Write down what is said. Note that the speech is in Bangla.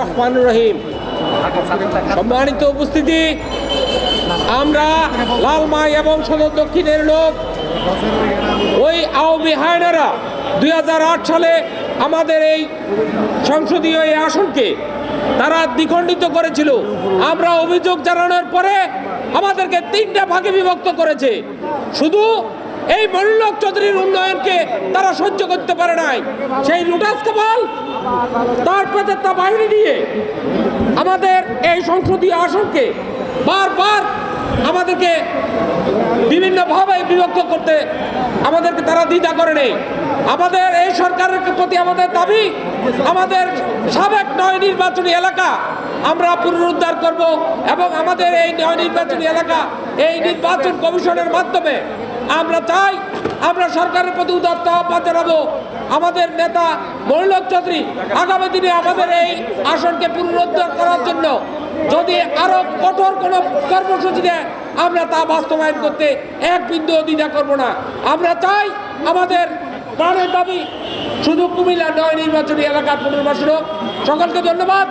রহমান রহিম সম্মানিত উপস্থিতি, আমরা লালমাই এবং সদর দক্ষিণের লোক, ওই আওয়ামী হায়নারা দুই সালে আমাদের এই সংসদীয় এই আসনকে তারা দ্বিখণ্ডিত করেছিল। আমরা অভিযোগ জানানোর পরে আমাদেরকে তিনটা ভাগে বিভক্ত করেছে। শুধু এই মনিলোক চৌধুরীর উন্নয়নকে তারা সহ্য করতে পারে নাই। সেই লুটাস কামাল তার বাহিনী নিয়ে আমাদের এই সংসদীয় আসনকে বারবার আমাদেরকে বিভিন্নভাবে বিভক্ত করতে আমাদেরকে তারা দ্বিধা করে নেই। আমাদের এই সরকারের প্রতি আমাদের দাবি, আমাদের সাবেক নয় নির্বাচনী এলাকা আমরা পুনরুদ্ধার করব এবং আমাদের এই নয় নির্বাচনী এলাকা এই নির্বাচন কমিশনের মাধ্যমে আমরা চাই আমরা সরকারের প্রতি উদাত্ত আহ্বান জানাব আমাদের নেতা মহিলক চৌধুরী আগামী দিনে আমাদের এই আসনকে পুনরুদ্ধার করার জন্য যদি আরও কঠোর কোনো কর্মসূচি দেয় আমরা তা বাস্তবায়ন করতে এক বিন্দু দ্বিধা করব না আমরা চাই আমাদের প্রাণের দাবি শুধু কুমিল্লা নয় নির্বাচনী এলাকার পুনর্বাসন হোক। সকলকে ধন্যবাদ